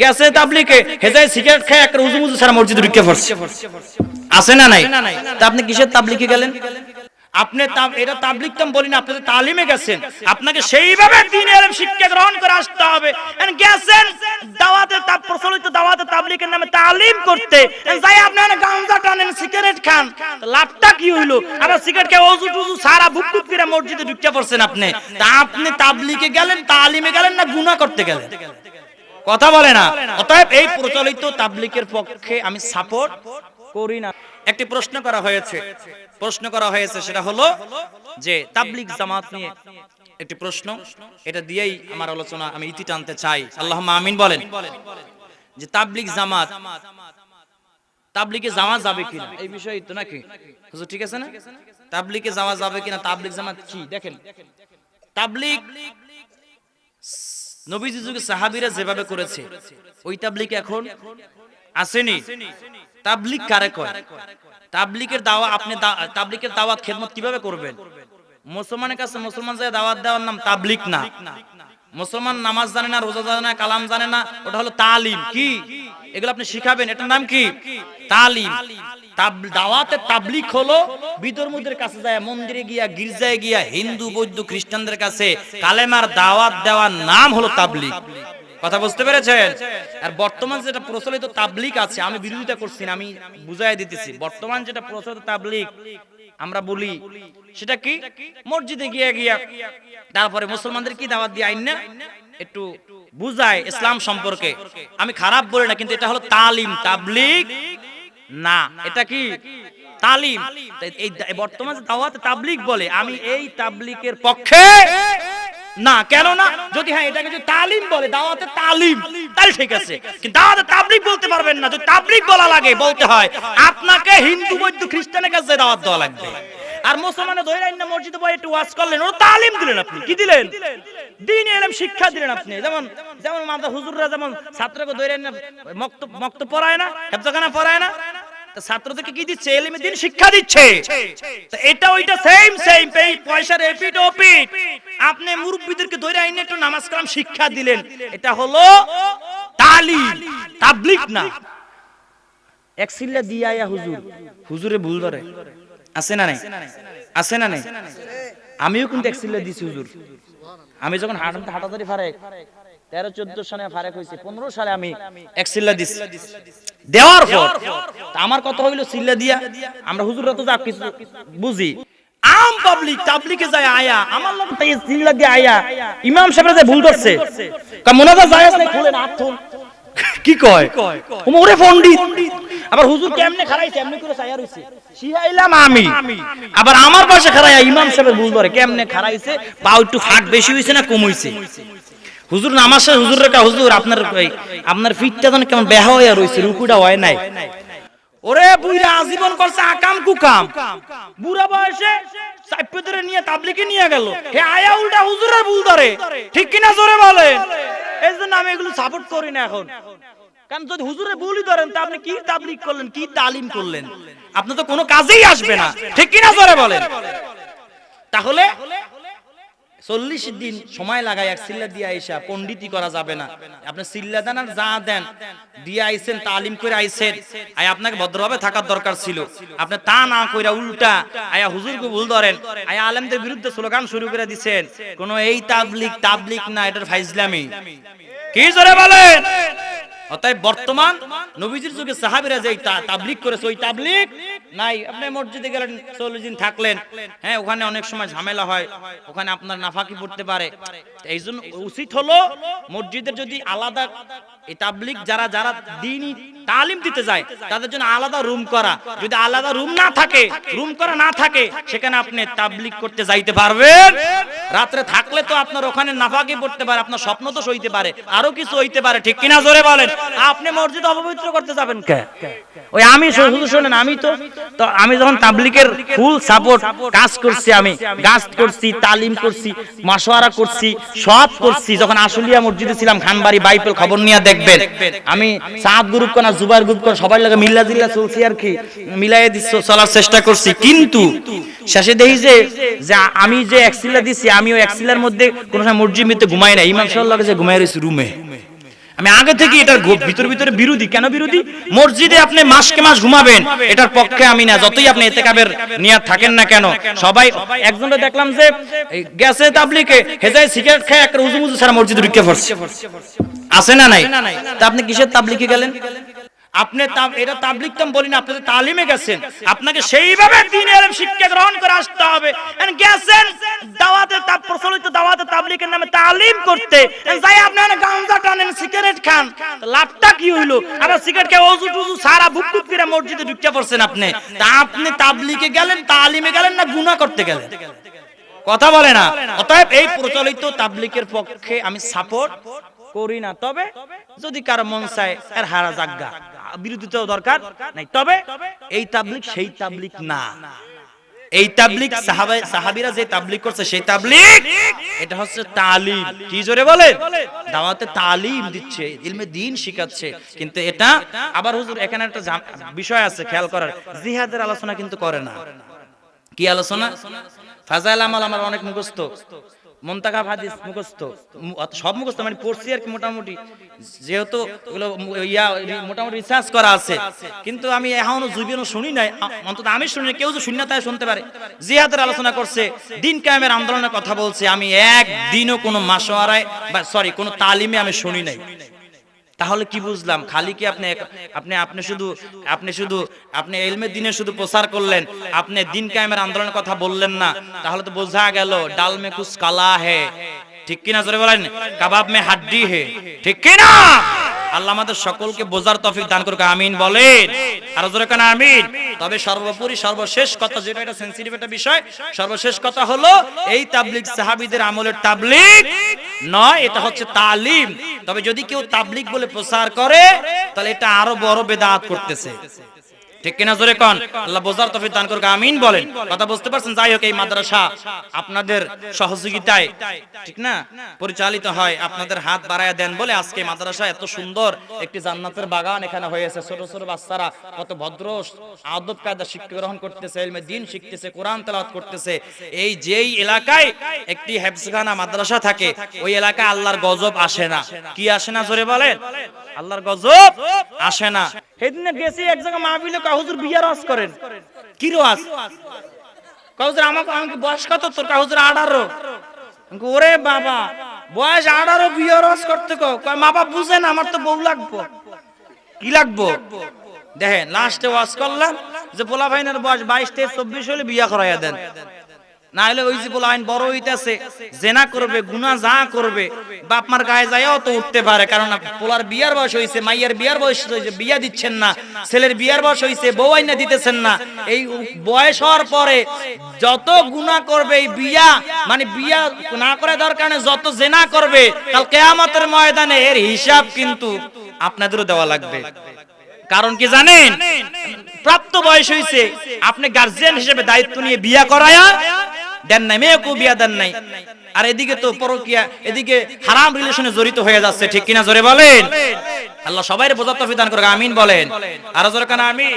গেছে তাবলিকে হেজায় সিগারেট খায়, একটা উজু মুজু সারা মসজিদে ঢুকে পড়ছে। আছে না নাই? তা আপনি কিসের তাবলিকে গেলেন? আপনি এটা তাবলিক তো আমি বলি না, আপনি তালিমে গেছেন। আপনাকে সেইভাবে দিন এলম শিক্ষা গ্রহণ করে আসতে হবে। গেছেন দাওয়াতে তাব, প্রচলিত দাওয়াতে তাবলিকের নামে তালিম করতে। যাই আপনি গাঁজা টানেন, সিগারেট খান, তো লাভটা কি হইল? আবার সিগারেট খেয়ে অজু টুজু সারা বুক করে মসজিদে ঢুকে পড়ছেন আপনি। তা আপনি তাবলিকে গেলেন, তালিমে গেলেন না গুনাহ করতে গেলেন? কথা বলে না। অতএব এই প্রচলিত তাবলিকের পক্ষে আমি সাপোর্ট করি না। একটি প্রশ্ন করা হয়েছে। প্রশ্ন করা হয়েছে। সেটা হলো যে তাবলিক জামাত নিয়ে একটি প্রশ্ন। এটা দিয়েই আমার আলোচনা আমি ইতি টানতে চাই। আল্লাহ আমিন বলেন। যে তাবলিক জামাত তাবলিকে যাওয়া যাবে কিনা? এই বিষয়ে তো নাকি? হুজুর ঠিক আছে না? তাবলিকে যাওয়া যাবে কিনা? তাবলিক জামাত কি? দেখেন। তাবলিক নবীজি যুগে সাহাবিরা যেভাবে করেছে, ওই তাবলিক এখন আসেনি। তাবলিক কারে কয়? তাবলিকের দাওয়া আপনি তাবলিকের দাওয়াত খেদমত কীভাবে করবেন? মুসলমানের কাছে মুসলমান যায় দাওয়াত দেওয়ার নাম তাবলিক না। মুসলমান নামাজ জানে না, রোজা জানে না, কালাম জানে না, ওটা হলো তালিম। কি? এগুলো আপনি শিখাবেন, এটার নাম কি? তালিম। দাওয়াতে তাবলিক হলো বিদর্মীদের কাছে যায়, মন্দিরে গিয়া, গির্জায় গিয়া, হিন্দু, বৌদ্ধ, খ্রিস্টানদের কাছে কালেমার দাওয়াত দেওয়ার নাম হলো তাবলিক কথা বুঝতে পেরেছেন? আর বর্তমান যেটা প্রচলিত তাবলিক আছে, আমি বিরোধিতা করছি না, আমি বুঝাই দিতেছি। বর্তমান যেটা প্রচলিত তাবলিক আমরা বলি, সেটা কি? মসজিদে গিয়ে গিয়া, তারপরে মুসলমানদের কি দাওয়াত দিয়ে আইন না? একটু বুঝায় ইসলাম সম্পর্কে। আমি খারাপ বলি না কিন্তু এটা হলো তালিম তাবলিক না এটা কি? তালিম। এই বর্তমান দাওয়াত তাবলিক বলে আমি এই তাবলিকের পক্ষে না। কেন না যদি হ্যাঁ এটাকে যদি তালিম বলে দাওয়াতে তালিম তাহলে ঠিক আছে। কিন্তু দাওয়াতে তাবলিক বলতে পারবেন না। যদি তাবলিক বলা লাগে বলতে হয় আপনাকে হিন্দু বৌদ্ধ খ্রিস্টানের কাছে দাওয়াত দেওয়া লাগবে। আর মুসলমানে না মসজিদে বই একটু ওয়াজ করলেন। ও তালিম দিলেন আপনি। কি দিলেন? দিন এলম, শিক্ষা দিলেন আপনি। যেমন যেমন মাদা হুজুররা যেমন ছাত্রকে ধরে না মক্ত মক্ত পড়ায় না, হেফজাখানা পড়ায় না ছাত্রদেরকে কি দিচ্ছে? এলিমে দিন শিক্ষা দিচ্ছে। এটা ওইটা সেম সেম পয়সার এপিট ওপিট আপনি মুরব্বীদেরকে ধরে আইনে একটু নামাজ কালাম শিক্ষা দিলেন। এটা হলো তালিম তাবলিক না। এক সিল্লা দিয়া আয়া হুজুর। হুজুরে ভুল ধরে। আছে না নাই? আছে না নাই? আমিও কিন্তু এক সিল্লা দিছি হুজুর। আমি যখন হাঁটাতে হাঁটাতারি ফারেক তেরো চোদ্দ সালে ফারেক হয়েছে পনেরো সালে আমি এক সিল্লা দিছি। দেওয়ার পর আমার কথা হইল সিল্লা দিয়া আমরা হুজুররা তো যা কিছু বুঝি। আম পাবলিক তাবলিকে যায় আয়া আমার লোক তাই সিল্লা দিয়ে আয়া। ইমাম সাহেবরা যে ভুল করছে। কা মোনাজা যায় আছে খুলেন হাত কি কয়? ওরে পণ্ডিত। আবার হুজুর কেমনে খারাইছে এমনি করে চাইয়া রইছে। আমি। আবার আমার পাশে খারাইয়া ইমাম সাহেবের ভুল ধরে। কেমনে খারাইছে পাও একটু ফাট বেশি হইছে না কম হুজুর নামাজ শেষে হুজুর রেখা হুজুর আপনার আপনার ফিটটা যেন কেমন বেহা হয়ে রইছে রুকুটা হয় নাই। ওরে বুইরা আজীবন করছে আকাম কুকাম। বুড়া বয়সে ধরে নিয়ে তাবলিকে নিয়ে গেল। হে আয়া উল্টা হুজুরের ভুল ধরে। ঠিক কিনা জোরে বলেন? এই জন্য আমি এগুলো সাপোর্ট করি না এখন। কারণ যদি হুজুরে ভুলই ধরেন, তা আপনি কি তাবলিক করলেন, কি তালিম করলেন? আপনি তো কোনো কাজেই আসবে না। ঠিক কিনা জোরে বলেন? তাহলে চল্লিশ দিন সময় লাগায় এক সিল্লা দিয়ে আইসা পন্ডিতি করা যাবে না। আপনি সিল্লা দেন আর যা দেন, দিয়ে আইছেন তালিম করে আইছেন আয় আপনাকে ভদ্রভাবে থাকার দরকার ছিল। আপনি তা না কইরা উল্টা আয়া হুজুরকে ভুল ধরেন। আয়া আলেমদের বিরুদ্ধে স্লোগান শুরু করে দিছেন, কোন এই তাবলিক তাবলিক না, এটার ফাইজলামি। কি জোরে বলেন? অতএব বর্তমান নবীজির যুগে সাহাবীরা যে তা- তাবলিগ করেছে, ওই তাবলিগ নাই। আপনি মসজিদে গেলেন, চল্লিশ দিন থাকলেন। হ্যাঁ ওখানে অনেক সময় ঝামেলা হয়। ওখানে আপনার নাফাকি পড়তে পারে। এই জন্য উচিত হলো মসজিদের যদি আলাদা এই তাবলিগ যারা যারা দিনই তালিম দিতে যায়, তাদের জন্য আলাদা রুম করা। যদি আলাদা রুম না থাকে, রুম করা না থাকে, সেখানে আপনি তাবলিগ করতে যাইতে পারবেন। রাত্রে থাকলে তো আপনার ওখানে নাফাকি পড়তে পারে, আপনার স্বপ্ন তো সইতে পারে, আরও কিছু হইতে পারে, ঠিক কিনা জোরে বলেন? আপনি মসজিদ অপবিত্র করতে যাবেন কে? ওই আমি শুধু শোনেন, আমি তো তো আমি যখন তাবলিকের ফুল সাপোর্ট কাজ করছি আমি, গাছ করছি, তালিম করছি মাসোয়ারা করছি, সব করছি, যখন আশুলিয়া মসজিদে ছিলাম, খানবাড়ি বাইপেল খবর নিয়ে দেখবেন, আমি সাত গ্রুপ কোনা জুবাইর গ্রুপ কোনা সবাই লাগে মিল্লা জিল্লা চলছি আর কি মিলাই দিচ্ছ চলার চেষ্টা করছি। কিন্তু শেষে দেখি যে আমি যে এক্সিলা দিছি আমি ওই এক্সিলার মধ্যে কোন সময় মসজিদ মিতে ঘুমাই না ইমাম সাহেব লাগে যে ঘুমাই রয়েছি রুমে। আমি আগে থেকে এটার ভিতরে ভিতরে বিরোধী। কেন বিরোধী? মসজিদে আপনি মাসকে মাস ঘুমাবেন, এটার পক্ষে আমি না। যতই আপনি এতে কাবের নিয়াত থাকেন না কেন, সবাই একজনটা দেখলাম যে গেছে তাবলিকে হেজায় সিগারেট খায় একটা উজু মুজু সারা মসজিদে ঢুকে পড়ছে। আছে না নাই? তা আপনি কিসের তাবলিকে গেলেন? আপনি এটা তাবলিক তো বলি না আপনি তো তালিমে গেছেন। আপনাকে সেইভাবে দিনের শিক্ষা গ্রহণ করে আসতে হবে। গেছেন দাওয়াতে তাব প্রচলিত দাওয়াতে তাবলিকের নামে তালিম করতে। যাই আপনি গাঁজা টানেন সিগারেট খান লাভটা কি হইল? আবার সিগারেট খেয়ে অজু টুজু সারা বুক করে মসজিদে ঢুকতে পড়ছেন আপনি। তা আপনি তাবলিকে গেলেন তালিমে গেলেন না গুনাহ করতে গেলেন? কথা বলে না। অতএব এই প্রচলিত তাবলিকের পক্ষে আমি সাপোর্ট করি না। তবে যদি কারও মন চায় এর হারা জাগা বিরোধিতা দরকার নাই। তবে এই তাবলিক সেই তাবলিক না। এই তাবলিক সাহাবাই সাহাবীরা যে তাবলিক করছে সেই তাবলিক এটা হচ্ছে তালিম। কি জোরে বলে দাওয়াতে তালিম দিচ্ছে, ইলমে দিন শিখাচ্ছে। কিন্তু এটা আবার হুজুর, এখানে একটা বিষয় আছে খেয়াল করার। জিহাদের আলোচনা কিন্তু করে না। কি আলোচনা? ফাজাইল আমাল আমার অনেক মুখস্থ। মন্তাকাব হাদিস মুখস্থ। সব মুখস্থ মানে পড়ছি আর কি মোটামুটি। যেহেতু ওগুলো ইয়া, মোটামুটি রিসার্চ করা আছে। কিন্তু আমি এখনও জুবিনও শুনি নাই। অন্তত আমি শুনি কেউ যে শুনি না তাই শুনতে পারে। জিহাদের আলোচনা করছে, দিন কায়েমের আন্দোলনের কথা বলছে। আমি একদিনও কোনো মাসোয়ারায় বা সরি কোনো তালিমে আমি শুনি নাই। তাহলে কি বুঝলাম? খালি কি আপনি আপনি আপনি শুধু আপনি শুধু আপনি এলমের দিনে শুধু প্রচার করলেন, আপনি দিন কায়েমের আন্দোলনের কথা বললেন না, তাহলে তো বোঝা গেল ডাল মে কুছ কালা হে। ঠিক কিনা জোরে বলেন? কাবাব মে হাড্ডি হে। ঠিক কিনা? আল্লাহ আমাদের সকলকে বোঝার তফিক দান করুক, আমিন বলেন। আর জোরে কেন, আমিন। তবে সর্বোপরি সর্বশেষ কথা যেটা, এটা সেন্সিটিভ একটা বিষয়। সর্বশেষ কথা হলো, এই তাবলিগ সাহাবিদের আমলের তাবলিগ নয়, এটা হচ্ছে তালিম। তবে যদি কেউ তাবলিগ বলে প্রচার করে, তাহলে এটা আরও বড় বেদাত করতেছে। ঠিক কিনা জোরে কন? আল্লাহ বোঝার তফিক দান করুক, আমিন বলেন। কথা বুঝতে পারছেন? যাই হোক, এই মাদ্রাসা আপনাদের সহযোগিতায় ঠিক না? পরিচালিত হয়। আপনাদের হাত বাড়ায় দেন বলে আজকে মাদ্রাসা এত সুন্দর একটি জান্নাতের বাগান এখানে হয়েছে। ছোট ছোট বাচ্চারা কত ভদ্র, আদব কায়দা শিক্ষা গ্রহণ করতেছে ইলমে দিন শিখতেছে, কোরআন তেলাওয়াত করতেছে। এই যেই এলাকায় একটি হেফজখানা মাদ্রাসা থাকে, ওই এলাকায় আল্লাহর গজব আসে না। কি আসে না? জোরে বলেন। আল্লাহর গজব আসে না। সেদিনে গেছি, এক জায়গায় মাহফিলে কাহুজুর বিয়ার রস করেন? কি রস কাহুজুর আমাকে আমাকে বয়স কত তোর? কাহুজুর আঠারো। ওরে বাবা বয়স আঠারো বিয়ার করতে কো কয়, মা বাপ বুঝে আমার তো বউ লাগবো। কি লাগবো? দেখেন লাস্টে ওয়াজ করলাম যে পোলা ভাইনের বয়স বাইশ থেকে চব্বিশ হলে বিয়া করাইয়া দেন। না হলে ওই যে আইন বড় হইতাছে, জেনা করবে গুনা যা করবে গায়ে তো উঠতে পারে, কারণ পোলার বিয়ার বয়স হইছে, মাইয়ার বিয়ার বয়স হইছে, বিয়া দিচ্ছেন না, ছেলের বিয়ার বয়স হইছে, বউ দিতেছেন না। এই বয়স হওয়ার পরে যত করবে এই বিয়া মানে বিয়া না করে দরকার নেই, যত জেনা করবে কেয়ামতের ময়দানে এর হিসাব কিন্তু আপনাদেরও দেওয়া লাগবে। কারণ কি জানেন? প্রাপ্ত বয়স হইছে, আপনি গার্জিয়ান হিসেবে দায়িত্ব নিয়ে বিয়া করায়া দেন নাই মেয়েকেও বিয়া দেন নাই। আর এদিকে তো পরকিয়া, এদিকে হারাম রিলেশনে জড়িত হয়ে যাচ্ছে, ঠিক কিনা জোরে বলেন? আল্লাহ সবাই বোঝার তফিদান করে আমিন বলেন। আর জোরে কানা, আমিন।